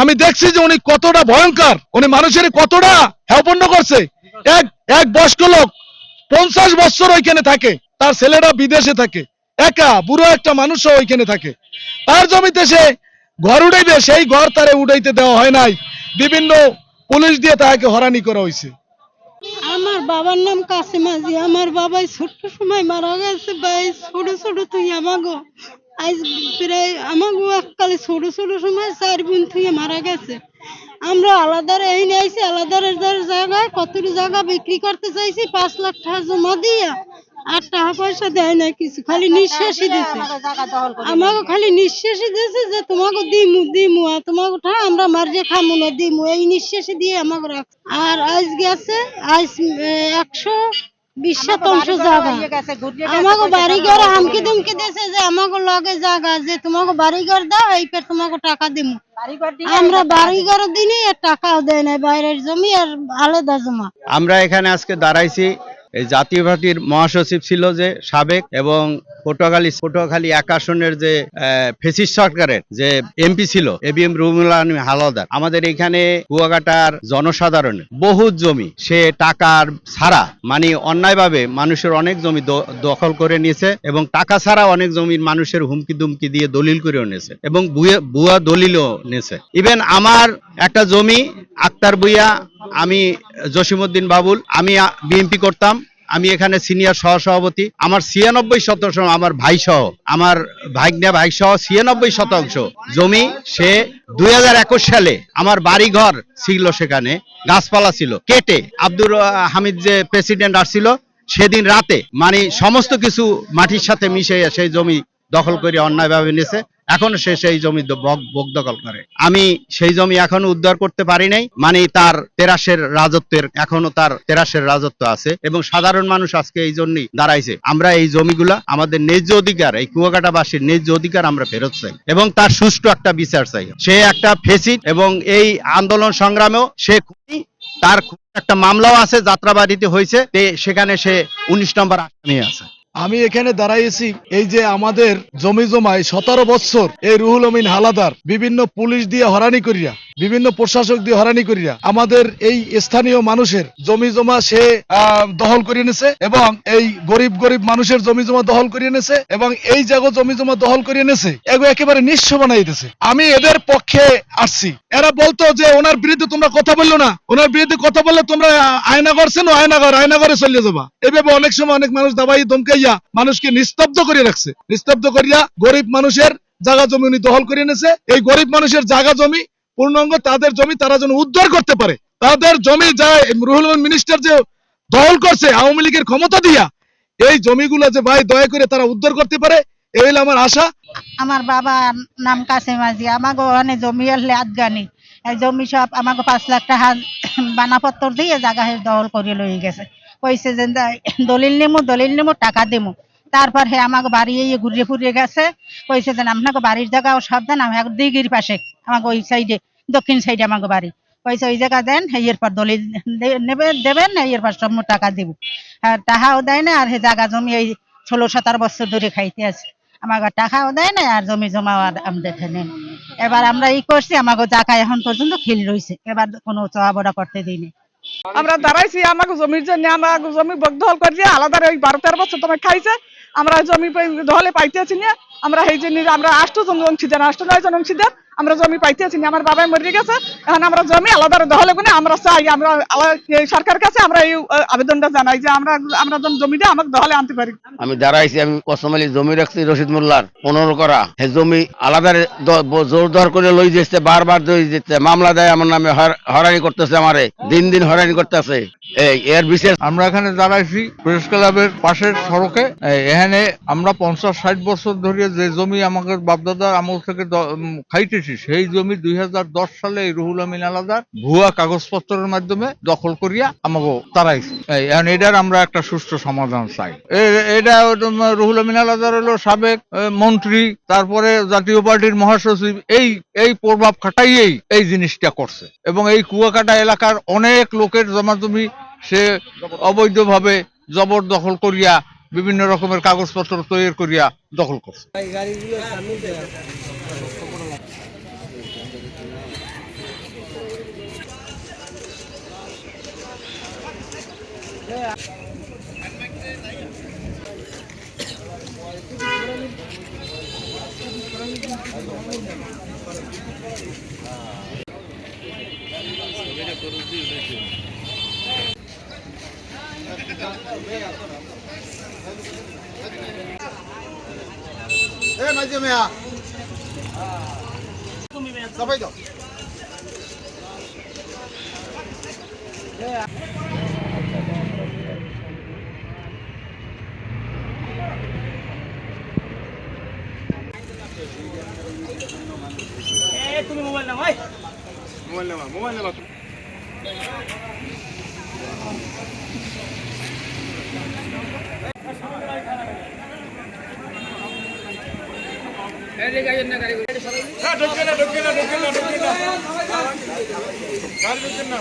আমি দেখছি যে উনি কতটা ভয়ঙ্কর, উনি মানুষের কতটা হেপন্ন করছে। এক এক বয়স্ক লোক পঞ্চাশ বছর ওইখানে থাকে, তার ছেলেরা বিদেশে থাকে, একা, বুড়ো একটা মানুষও ওইখানে থাকে। তার জমিতে সে ঘর উঠাইবে, সেই ঘর তারে উঠাইতে দেওয়া হয় নাই। বিভিন্ন পুলিশ দিয়ে তাকে হরানি করা হয়েছে বাবার নাম কাসিম আজি আমার বাবাই ছোট্ট সময় মারা গেছে। ভাই, ছোট ছোট তুই আমাগো। আজ প্রায় আমাগো এককালে ছোট ছোট সময় চার বোন তুই মারা গেছে। আমরা আলাদার এই নিয়েছি আলাদার জায়গায় কতটি জায়গা বিক্রি করতে চাইছি? পাঁচ লাখ টাকা জমা দিয়া। আর টাকা পয়সা দেয় না কিছু খালি নিঃশ্বাসই দিছে। আমাকে খালি নিঃশ্বাসই দিয়েছে যে তোমাকে দিমু দিমু আর তোমাকে ঠা আমরা মারিয়ে খামু না দিমু এই নিঃশ্বাসে দিয়ে আমাকে রাখ। আর আজ গেছে আজ একশো বিশ শতাংশ জায়গা। আমাকে বাড়ি ঘর হামকি দুমকি দিয়েছে যে আমাকে লগে জায়গা যে তোমাকে বাড়ি ঘর দাও এই পর তোমাকে টাকা দিমু। আমরা বাড়ি ঘর দিনই আর টাকাও দেয় না বাইরের জমি আর আলাদা জমা। আমরা এখানে আজকে দাঁড়াইছি এই জাতীয় পার্টির মহাসচিব ছিল যে সাবেক এবং পটুয়াখালী পটুয়াখালী এক আসনের যে ফেসিস সরকারের যে এমপি ছিল এবিএম রুমুল আলম হালদার আমাদের এখানে কুয়াকাটার জনসাধারণের বহু জমি সে টাকার ছাড়া মানে অন্যায়ভাবে মানুষের অনেক জমি দখল করে নিয়েছে এবং টাকা ছাড়া অনেক জমির মানুষের হুমকি দুমকি দিয়ে দলিল করেও নিয়েছে এবং বুয়া- দলিলও নিয়েছে। ইভেন আমার একটা জমি, আক্তার বুইয়া, আমি জসিমউদ্দিন বাবুল, আমি বিএনপি করতাম আমি এখানে সিনিয়র সহসভাপতি। আমার ছিয়ানব্বই শতাংশ আমার ভাই সহ আমার ভাগ্নে ভাই সহ ছিয়ানব্বই শতাংশ। জমি সে দুই হাজার একুশ সালে আমার বাড়ি ঘর ছিল সেখানে, গাছপালা ছিল, কেটে আব্দুর হামিদ যে প্রেসিডেন্ট আসছিল, সেদিন রাতে মানে সমস্ত কিছু মাটির সাথে মিশে সেই জমি দখল করে অন্যায়ভাবে নিয়েছে এখনও সে সেই জমি বক- দখল করে। আমি সেই জমি এখনও উদ্ধার করতে পারি নাই মানে তার তেরাসের রাজত্বের, এখনও তার তেরাসের রাজত্ব আছে এবং সাধারণ মানুষ আজকে এই জন্যই দাঁড়াইছে। আমরা এই জমিগুলা আমাদের ন্যায্য অধিকার, এই কুয়াকাটাবাসীর ন্যায্য অধিকার আমরা ফেরত চাই এবং তার সুষ্ঠু একটা বিচার চাই। সে একটা ফেসিট এবং এই আন্দোলন সংগ্রামেও সে তার একটা মামলাও আছে, যাত্রাবাড়িতে হয়েছে সেখানে সে উনিশ নম্বর আসামি আছে। আমি এখানে দাঁড়াইছি, এই যে আমাদের জমি জমায় সতেরো বৎসর এই রুহুল আমিন হালাদার, বিভিন্ন পুলিশ দিয়ে হরানি করিয়া। বিভিন্ন প্রশাসক দিয়ে হরানি করিয়া আমাদের এই স্থানীয় মানুষের জমি জমা সে আহ, দখল করিয়ে নিছে এবং এই গরিব গরিব মানুষের জমি জমা দখল করিয়ে নিছে এবং এই জায়গা জমি জমা দখল করিয়ে নিছে। এগুলো একেবারে নিঃস্ব বানাই দিছে। আমি এদের পক্ষে আসছি। এরা বলতো যে ওনার বিরুদ্ধে তোমরা কথা বলল না। ওনার বিরুদ্ধে কথা বললে তোমরা আয়নাগর চেনো আয়নাগর আয়নাগরে চলে যাবা। এভাবে অনেক সময় অনেক মানুষ দাবাই ধমকাইয়া মানুষকে নিস্তব্ধ করে রাখছে। নিস্তব্ধ করিয়া গরিব মানুষের জায়গা জমি উনি দখল করে এনেছে এই গরিব মানুষের জায়গা জমি পূর্ণাঙ্গ তাদের জমি তারা যেন উদ্ধার করতে পারে। তাদের জমি যা রুহুল মিনিস্টার যে দখল করছে, আওয়ামী লীগের ক্ষমতা দিয়া, এই জমিগুলো যে ভাই দয়া করে তারা উদ্ধার করতে পারে এই হলো আমার আশা। আমার বাবা নাম কাসেম আজি আমাকে অনেক জমি আসলে আদগানি। এই জমি সব আমাকে পাঁচ লাখ টাকা বানাপত্র দিয়ে জায়গা দখল করে লই গেছে। কইছে যে, দলিল নেমু দলিল নেমু, টাকা দেমু। তারপর হে আমাকে বাড়ি এই ঘুরিয়ে ফুরিয়ে গেছে। কইছে যে, আপনাকে বাড়ির জায়গাও সাবধান, আমি দিঘির পাশে। আমাকে ওই সাইডে দক্ষিণ সাইডে আমাকে বাড়ি। কইছে, ওই জায়গা দেন এর পর দলিল নেবে, দেবেন এর পর সব টাকা দিব। আর টাকাও দেয় না, আর হে জায়গা জমি এই ষোলো সতেরো বছর ধরে খাইতে আছে। আমাকে টাকাও দেয় না, আর জমি জমাও আর আমাদের এখানে। এবার আমরা ই করছি, আমাকে জায়গা এখন পর্যন্ত খিল রয়েছে এবার কোনো চড়াবড়া করতে দিইনি আমরা দাঁড়াইছি, আমাকে জমির জন্য, আমাকে জমি বকদখল করে দিয়ে আলাদা ওই বারো তেরো বছর তোমার খাইছে। আমরা জমি পাই- পাইতেছি না। আমরা এই জন্য আমরা আষ্ট জন অংশীদার আষ্ট নয় জন অংশীদার আমরা জমি পাইতেছি আমার বাবাই মরে গেছে এখন আমরা জমি আলাদা দখলে করে আমরা চাই আমরা সরকার কাছে আমরা এই আবেদনটা জানাই যে আমরা আমরা যেন জমিটা আমাকে দখলে আনতে পারি। আমি দাঁড়াইছি আমি কসমালি জমি রাখছি রশিদ মোল্লার পনেরো করা হে জমি আলাদা জোর দর করে লই যেতে বারবার লই যেতে মামলা দেয় আমার নামে হর- হয়রানি করতেছে আমারে দিন দিন হয়রানি করতেছে। এই এর বিশেষ আমরা এখানে দাঁড়াইছি প্রেস ক্লাবের পাশের সড়কে এখানে আমরা পঞ্চাশ ষাট বছর ধরে যে জমি আমাদের বাপদাদার আমল থেকে দ- খাইতেছি সেই জমি দুই হাজার দশ সালে এই রুহুল আমিন আলাদার ভুয়া কাগজপত্রের মাধ্যমে দখল করিয়া আমাকে তারাইছে। এখন এটার আমরা একটা সুষ্ঠু সমাধান চাই। এটা রুহুল আমিন আলাদার হলো সাবেক মন্ত্রী, তারপরে জাতীয় পার্টির মহাসচিব, এই এই প্রভাব খাটাইয়েই এই জিনিসটা করছে। এবং এই কুয়াকাটা এলাকার অনেক লোকের জমাজমি সে অবৈধভাবে জবরদখল করিয়া বিভিন্ন রকমের কাগজপত্র তৈরি করিয়া দখল করছে। 哎买酒没面啊后酒对呀 তুমি মোবাইল নামাই মোবাইল নামা মোবাইল নামা হ্যাঁ, ঢুকেন না ঢুকেন না ঢুকেন না। ঢুকেন না।